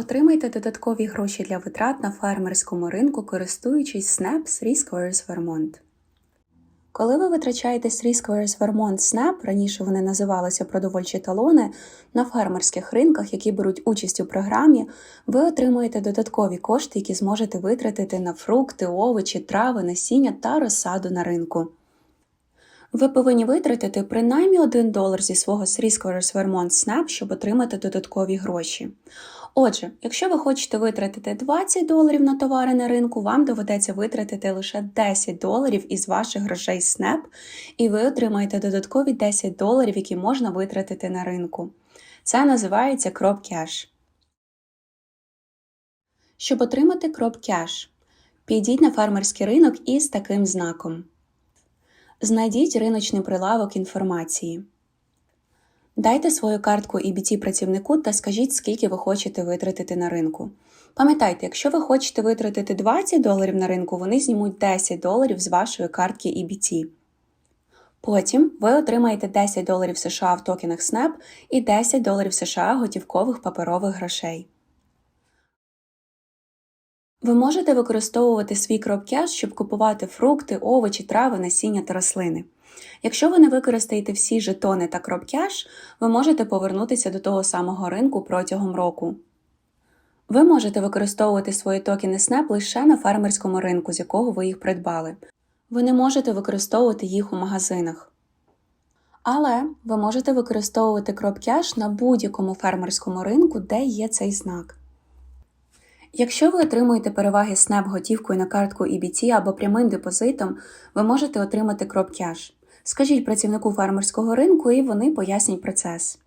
Отримайте додаткові гроші для витрат на фермерському ринку, користуючись SNAP Three Squares Vermont. Коли ви витрачаєте Three Squares Vermont SNAP, раніше вони називалися продовольчі талони, на фермерських ринках, які беруть участь у програмі, ви отримуєте додаткові кошти, які зможете витратити на фрукти, овочі, трави, насіння та розсаду на ринку. Ви повинні витратити принаймні 1 долар зі свого Three Squares Vermont SNAP, щоб отримати додаткові гроші. Отже, якщо ви хочете витратити 20 доларів на товари на ринку, вам доведеться витратити лише 10 доларів із ваших грошей SNAP, і ви отримаєте додаткові 10 доларів, які можна витратити на ринку. Це називається Cash. Щоб отримати Cash, підіть на фермерський ринок із таким знаком. Знайдіть риночний прилавок інформації. Дайте свою картку EBT працівнику та скажіть, скільки ви хочете витратити на ринку. Пам'ятайте, якщо ви хочете витратити 20 доларів на ринку, вони знімуть 10 доларів з вашої картки EBT. Потім ви отримаєте 10 доларів США в токенах SNAP і 10 доларів США готівкових паперових грошей. Ви можете використовувати свій кропкеш, щоб купувати фрукти, овочі, трави, насіння та рослини. Якщо ви не використаєте всі жетони та кропкеш, ви можете повернутися до того самого ринку протягом року. Ви можете використовувати свої токени SNAP лише на фермерському ринку, з якого ви їх придбали. Ви не можете використовувати їх у магазинах. Але ви можете використовувати кропкеш на будь-якому фермерському ринку, де є цей знак. Якщо ви отримуєте переваги SNAP готівкою на картку EBT або прямим депозитом, ви можете отримати кропкеш. Скажіть працівнику фермерського ринку, і вони пояснять процес.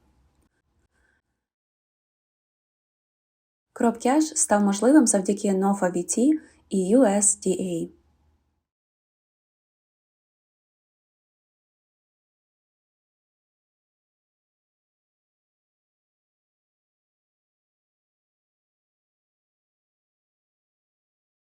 Кропкеш став можливим завдяки NOFA VT і USDA.